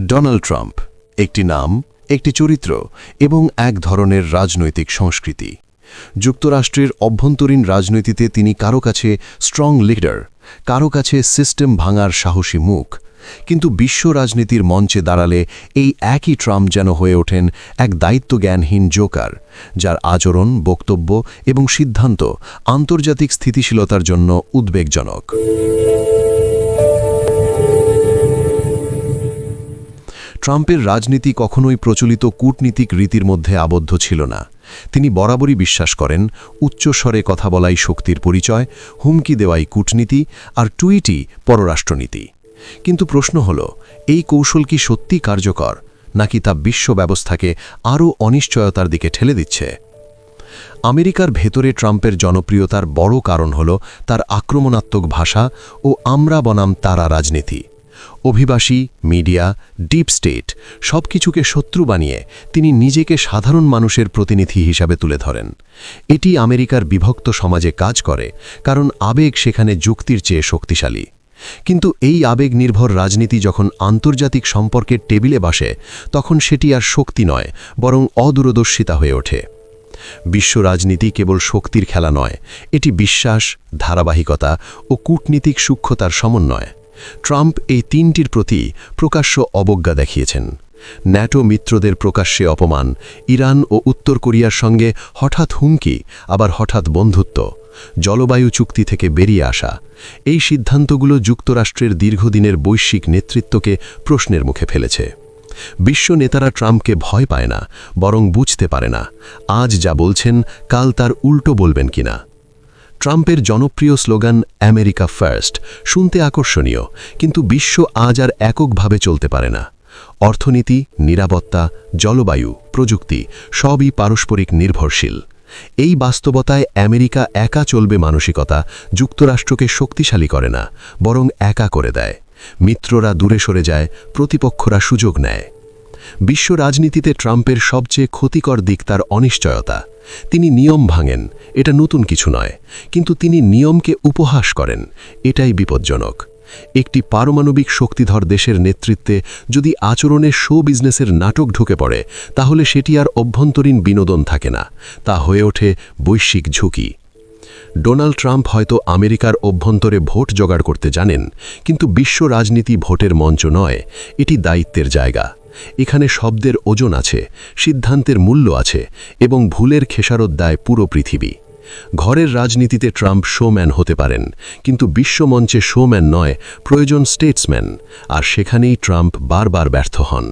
Donald Trump, একটি নাম, একটি চরিত্র এবং এক ধরনের রাজনৈতিক সংস্কৃতি। যুক্তরাষ্ট্রের অভ্যন্তরীণ রাজনীতিতে তিনি কারও কাছে স্ট্রং লিডার কারও কাছে সিস্টেম ভাঙার সাহসী মুখ। কিন্তু বিশ্ব রাজনীতির মঞ্চে দাঁড়ালে এই একই ট্রাম্প যেন হয়ে ওঠেন এক দায়িত্বজ্ঞানহীন জোকার যার আচরণ, বক্তব্য এবং সিদ্ধান্ত আন্তর্জাতিক স্থিতিশীলতার জন্য উদ্বেগজনক। ট্রাম্পের রাজনীতি কখনোই প্রচলিত কূটনীতিক রীতির মধ্যে আবদ্ধ ছিল না। তিনি বরাবরই বিশ্বাস করেন, উচ্চস্বরে কথা বলাই শক্তির পরিচয়, হুমকি দেওয়াই কূটনীতি আর টুইটই পররাষ্ট্রনীতি। কিন্তু প্রশ্ন হল, এই কৌশল কি সত্যি কার্যকর, নাকি তা বিশ্ব ব্যবস্থাকে আরও অনিশ্চয়তার দিকে ঠেলে দিচ্ছে? আমেরিকার ভেতরে ট্রাম্পের জনপ্রিয়তার বড় কারণ হল তার আক্রমণাত্মক ভাষা ও আমরা বনাম তারা রাজনীতি। অভিবাসী, মিডিয়া, ডিপ স্টেট সবকিছুকে শত্রু বানিয়ে তিনি নিজেকে সাধারণ মানুষের প্রতিনিধি হিসাবে তুলে ধরেন। এটি আমেরিকার বিভক্ত সমাজে কাজ করে, কারণ আবেগ সেখানে যুক্তির চেয়ে শক্তিশালী। কিন্তু এই আবেগ নির্ভর রাজনীতি যখন আন্তর্জাতিক সম্পর্কের টেবিলে বসে, তখন সেটি আর শক্তি নয়, বরং অদূরদর্শিতা হয়ে ওঠে। বিশ্ব রাজনীতি কেবল শক্তির খেলা নয়, এটি বিশ্বাস, ধারাবাহিকতা ও কূটনীতিক সূক্ষ্মতার সমন্বয়। ট্রাম্প এই তিনটির প্রতি প্রকাশ্য অবজ্ঞা দেখিয়েছেন। ন্যাটো মিত্রদের প্রকাশ্যে অপমান, ইরান ও উত্তর কোরিয়ার সঙ্গে হঠাৎ হুমকি, আবার হঠাৎ বন্ধুত্ব, জলবায়ু চুক্তি থেকে বেরিয়ে আসা, এই সিদ্ধান্তগুলো যুক্তরাষ্ট্রের দীর্ঘদিনের বৈশ্বিক নেতৃত্বকে প্রশ্নের মুখে ফেলেছে। বিশ্ব নেতারা ট্রাম্পকে ভয় পায় না, বরং বুঝতে পারে না, আজ যা বলছেন, কাল তার উল্টো বলবেন কিনা। ট্রাম্পের জনপ্রিয় স্লোগান, আমেরিকা ফার্স্ট শুনতে আকর্ষণীয়, কিন্তু বিশ্ব আজ আর এককভাবে চলতে পারে না। অর্থনীতি, নিরাপত্তা, জলবায়ু, প্রযুক্তি, সবই পারস্পরিক নির্ভরশীল। এই বাস্তবতায় আমেরিকা একা চলবে মানসিকতা যুক্তরাষ্ট্রকে শক্তিশালী করে না, বরং একা করে দেয়। মিত্ররা দূরে সরে যায়, প্রতিপক্ষরা সুযোগ নেয়। বিশ্ব রাজনীতিতে ট্রাম্পের সবচেয়ে ক্ষতিকর দিক তার অনিশ্চয়তা। তিনি নিয়ম ভাঙেন, এটা নতুন কিছু নয়, কিন্তু তিনি নিয়মকে উপহাস করেন, এটাই বিপজ্জনক। একটি পারমাণবিক শক্তিধর দেশের নেতৃত্বে যদি আচরণে শো বিজনেসের নাটক ঢুকে পড়ে, তাহলে সেটি আর অভ্যন্তরীণ বিনোদন থাকে না, তা হয়ে ওঠে বৈশ্বিক ঝুঁকি। ডোনাল্ড ট্রাম্প হয়তো আমেরিকার অভ্যন্তরে ভোট জোগাড় করতে জানেন, কিন্তু বিশ্ব রাজনীতি ভোটের মঞ্চ নয়, এটি দায়িত্বের জায়গা। এখানে শব্দের ওজন আছে, সিদ্ধান্তের মূল্য আছে এবং ভুলের খেসারত দায় পুরো পৃথিবী। ঘরের রাজনীতিতে ট্রাম্প শোম্যান হতে পারেন, কিন্তু বিশ্বমঞ্চে শোম্যান নয়, প্রয়োজন স্টেটসম্যান। আর সেখানেই ট্রাম্প বারবার ব্যর্থ হন।